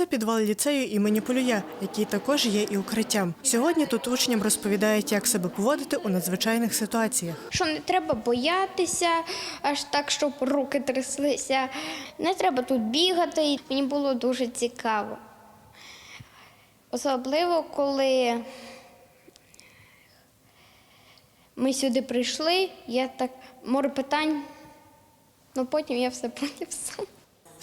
Це підвал ліцею імені Полюя, який також є і укриттям. Сьогодні тут учням розповідають, як себе поводити у надзвичайних ситуаціях. Що не треба боятися, аж так, щоб руки тряслися. Не треба тут бігати. Мені було дуже цікаво. Особливо, коли ми сюди прийшли, я так море питань, ну потім я все поняв сам.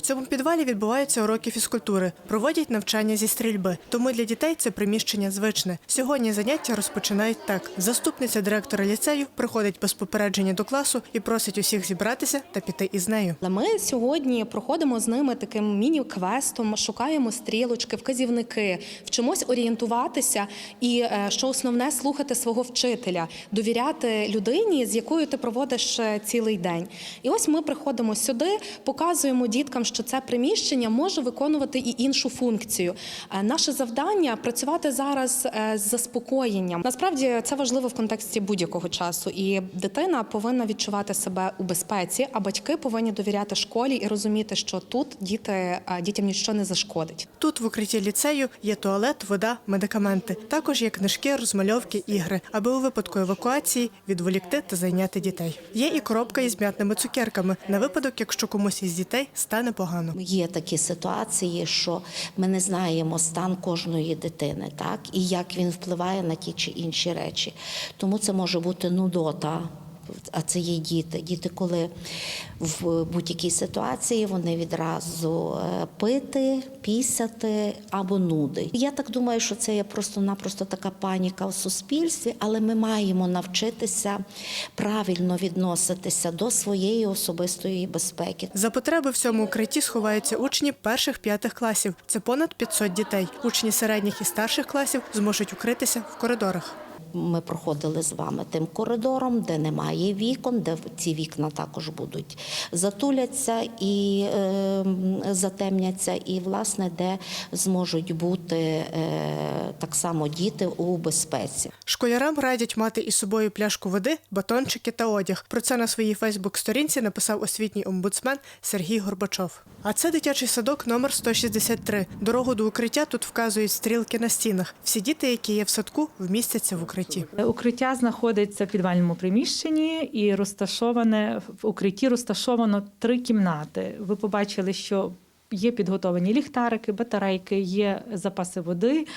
Цьому підвалі відбуваються уроки фізкультури, проводять навчання зі стрільби. Тому для дітей це приміщення звичне. Сьогодні заняття розпочинають так: заступниця директора ліцею приходить без попередження до класу і просить усіх зібратися та піти із нею. Ми сьогодні проходимо з ними таким міні-квестом, шукаємо стрілочки, вказівники, вчимось орієнтуватися і е, що основне слухати свого вчителя, довіряти людині, з якою ти проводиш е, цілий день. І ось ми приходимо сюди, показуємо діткам, що це приміщення може виконувати і іншу функцію. Е, Наше завдання працювати зараз е, з заспокоєнням. Насправді це важливо в контексті будь-якого часу, і дитина повинна відчувати себе у безпеці, а батьки повинні довіряти школі і розуміти, що тут діти е, дітям нічого не зашкодить. Тут в укритті ліцею є туалет, вода, медикаменти. Також є книжки, розмальовки, ігри, аби у випадку евакуації відволікти та зайняти дітей. Є і коробка із м'ятними цукерками на випадок, якщо комусь із дітей стане погано. Є такі ситуації, що ми не знаємо стан кожної дитини, так і як він впливає на ті чи інші речі. Тому це може бути нудота. А це є діти. Діти, коли в будь-якій ситуації вони відразу е, пити, пісяти або нуди. Я так думаю, що це є просто-напросто така паніка в суспільстві, але ми маємо навчитися правильно відноситися до своєї особистої безпеки. За потреби в цьому укритті сховаються учні перших п'ятих класів. Це понад 500 дітей. Учні середніх і старших класів зможуть укритися в коридорах. Ми проходили з вами тим коридором, де немає вікон, де ці вікна також будуть затуляться і е, затемняться, і власне де зможуть бути е, так само діти у безпеці. Школярам радять мати із собою пляшку води, батончики та одяг. Про це на своїй Фейсбук-сторінці написав освітній омбудсмен Сергій Горбачов. А це дитячий садок номер 163. Дорогу до укриття тут вказують стрілки на стінах. Всі діти, які є в садку, вмістяться в укритті. Укриття знаходиться в підвальному приміщенні і розташоване в укритті розташовано три кімнати. Ви побачили, що є підготовлені ліхтарики, батарейки, є запаси води,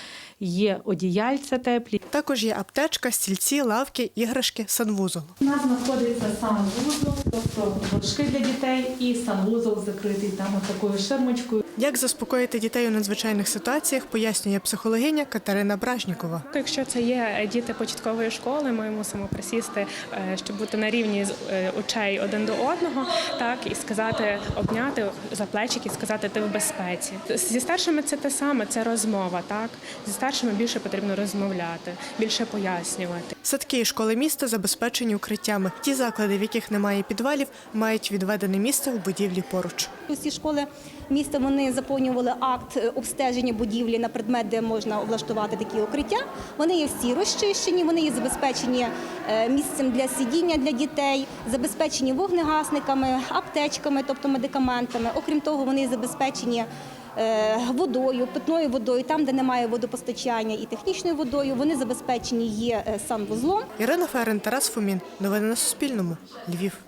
є одіяльця теплі. Також є аптечка, стільці, лавки, іграшки, санвузол. У нас знаходиться санвузол, тобто горшки для дітей, і санвузол закритий там такою ширмочкою. Як заспокоїти дітей у надзвичайних ситуаціях, пояснює психологиня Катерина Бражнікова. Якщо це є діти початкової школи, ми мусимо присісти, е, щоб бути на рівні е, очей один до одного, так і сказати, обняти за плечики, сказати ти в безпеці. Зі старшими це те саме, це розмова. Так зі старшими більше потрібно розмовляти, більше пояснювати. Садки і школи міста забезпечені укриттями. Ті заклади, в яких немає підвалів, мають відведене місце у будівлі поруч. Усі школи міста вони заповнювали акт обстеження будівлі на предмет, де можна облаштувати такі укриття. Вони є всі розчищені, вони є забезпечені е, місцем для сидіння для дітей, забезпечені вогнегасниками, аптечками, тобто медикаментами. Окрім того, вони є забезпечені. е, Водою, питною водою, там, де немає водопостачання і технічною водою, вони забезпечені є е, санвузлом. Ірина Ферен, Тарас Фомін. Новини на Суспільному. Львів.